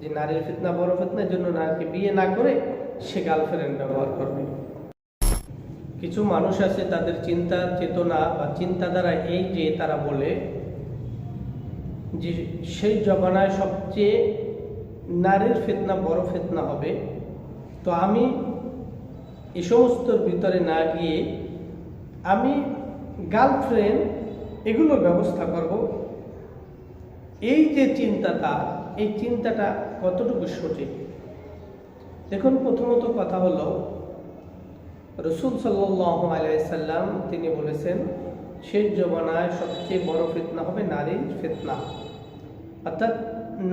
যে নারীর ফিতনা, বড় ফিতনার জন্য নারীকে বিয়ে না করে সে গার্লফ্রেন্ড ব্যবহার করবে। কিছু মানুষ আছে তাদের চিন্তা চেতনা বা চিন্তাধারা এই যে তারা বলে যে সেই জমানায় সবচেয়ে নারীর ফেতনা, বড় ফিতনা হবে। তো আমি এ সমস্তর ভিতরে না গিয়ে আমি গার্লফ্রেন্ড এগুলোর ব্যবস্থা করব। এই যে চিন্তাটা এই চিন্তাটা কতটুকু সঠিক? দেখুন, প্রথমত কথা হলো, রসুল সাল্লাহ আলাইসাল্লাম তিনি বলেছেন, শেষ জমানায় সবচেয়ে বড় ফিতনা হবে নারীর ফিতনা। অর্থাৎ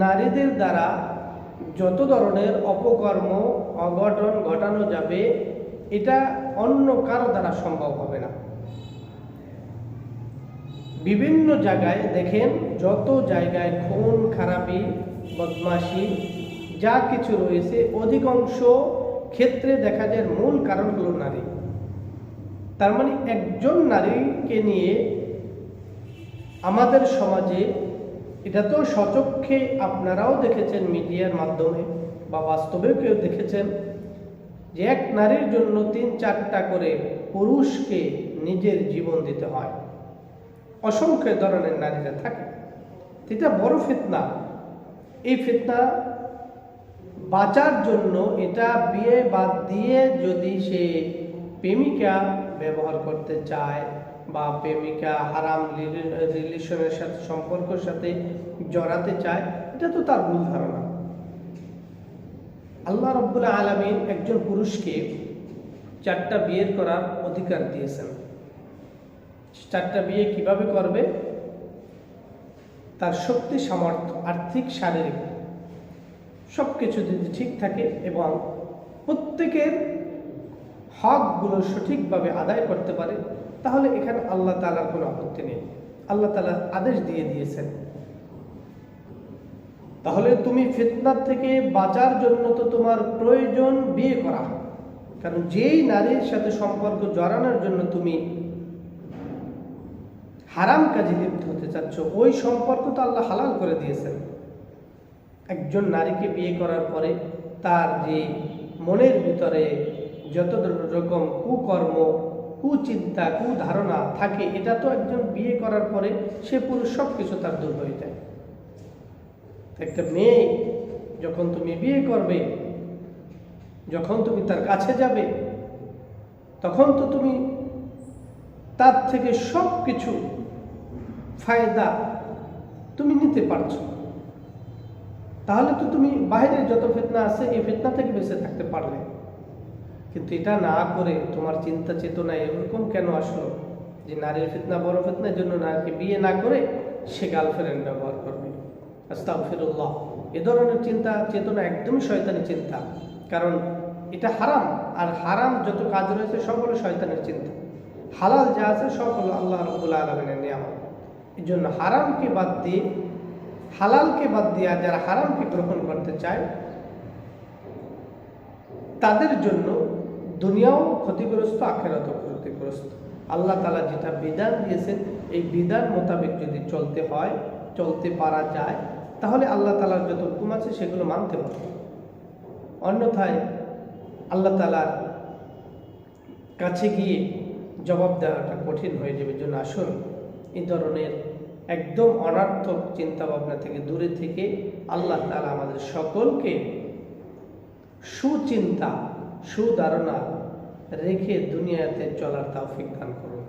নারীদের দ্বারা যত ধরনের অপকর্ম, অঘটন ঘটানো যাবে, এটা অন্য কারও দ্বারা সম্ভব হবে না। বিভিন্ন জায়গায় দেখেন, যত জায়গায় খুন, খারাপি বদমাশি, যা কিছু রয়েছে, অধিকাংশ ক্ষেত্রে দেখা যায় মূল কারণ হলো নারী। তার মানে একজন নারীকে নিয়ে আমাদের সমাজে এটা তো সচক্ষে আপনারাও দেখেছেন মিডিয়ার মাধ্যমে বা বাস্তবেও কেউ দেখেছেন যে এক নারীর জন্য তিন চারটা করে পুরুষকে নিজের জীবন দিতে হয়। অসংখ্য ধরনের নারীরা থাকে। এটা বড় ফিতনা। এই ফিতনা বাঁচার জন্য এটা বিয়ে বাদ দিয়ে যদি সে প্রেমিকা ব্যবহার করতে চায় বা প্রেমিকা হারাম রিলেশনের সাথে, সম্পর্কের সাথে জড়াতে চায়, এটা তো তার ভুল ধারণা। আল্লাহ রব্বুল আলমিন একজন পুরুষকে চারটা বিয়ের করার অধিকার দিয়েছেন। চারটা বিয়ে কীভাবে করবে? তার শক্তি, সামর্থ্য, আর্থিক, শারীরিক সব কিছু যদি ঠিক থাকে এবং প্রত্যেকের হকগুলো সঠিকভাবে আদায় করতে পারে, তাহলে এখানে আল্লাহ তালার কোনো আপত্তি নেই। আল্লাহ তালা আদেশ দিয়ে দিয়েছেন। তাহলে তুমি ফিতনার থেকে বাঁচার জন্য তো তোমার প্রয়োজন বিয়ে করা। কারণ যেই নারীর সাথে সম্পর্ক জড়ানোর জন্য তুমি হারাম কাজে লিপ্ত হতে চাচ্ছ, ওই সম্পর্ক তো আল্লাহ হালাল করে দিয়েছেন। একজন নারীকে বিয়ে করার পরে তার যে মনের ভিতরে যত রকম কুকর্ম, কুচিন্তা, কুধারণা থাকে, এটা তো একজন বিয়ে করার পরে সে পুরুষ সব কিছু তার দূর হয়ে যায়। একটা মেয়ে যখন তুমি বিয়ে করবে, যখন তুমি তার কাছে যাবে, তখন তো তুমি তার থেকে সব কিছু ফায়দা তুমি নিতে পারছ। তাহলে তো তুমি বাইরের যত ফেতনা আছে, এই ফেতনা থেকে বেঁচে থাকতে পারলে। কিন্তু এটা না করে তোমার চিন্তা চেতনা এরকম কেন আসলো? যে নারীর ফিতনা বড় ফিতনার জন্য নারীকে বিয়ে না করে সে গার্লফ্রেন্ড ব্যবহার করবে। আস্তাগফিরুল্লাহ। এ ধরনের চিন্তা চেতনা একদমই শয়তানি চিন্তা। কারণ এটা হারাম। আর হারাম যত কাজ রয়েছে সব হলো শয়তানের চিন্তা। হালাল যা আছে, সব আল্লাহ রবুল্লা আলমিনের নিয়ামত। এই জন্য হারামকে বাদ দিয়ে, হালালকে বাদ দিয়ে যারা হারামকে গ্রহণ করতে চায়, তাদের জন্য দুনিয়াও ক্ষতিগ্রস্ত, আখেরাতও ক্ষতিগ্রস্ত। আল্লাহ তালা যেটা বিধান দিয়েছেন, এই বিধান মোতাবেক যদি চলতে হয়, চলতে পারা যায়, তাহলে আল্লাহ তালার যত হুকুম আছে সেগুলো মানতে হবে। অন্যথায় আল্লাহ তালার কাছে গিয়ে জবাব দেওয়াটা কঠিন হয়ে যাবে। জন্য আসুন এই ধরনের একদম অনার্থক চিন্তা ভাবনা থেকে দূরে থেকে আল্লাহ তালা আমাদের সকলকে সুচিন্তা, সুধারণা রেখে দুনিয়াতে চলার তাও দান করুন।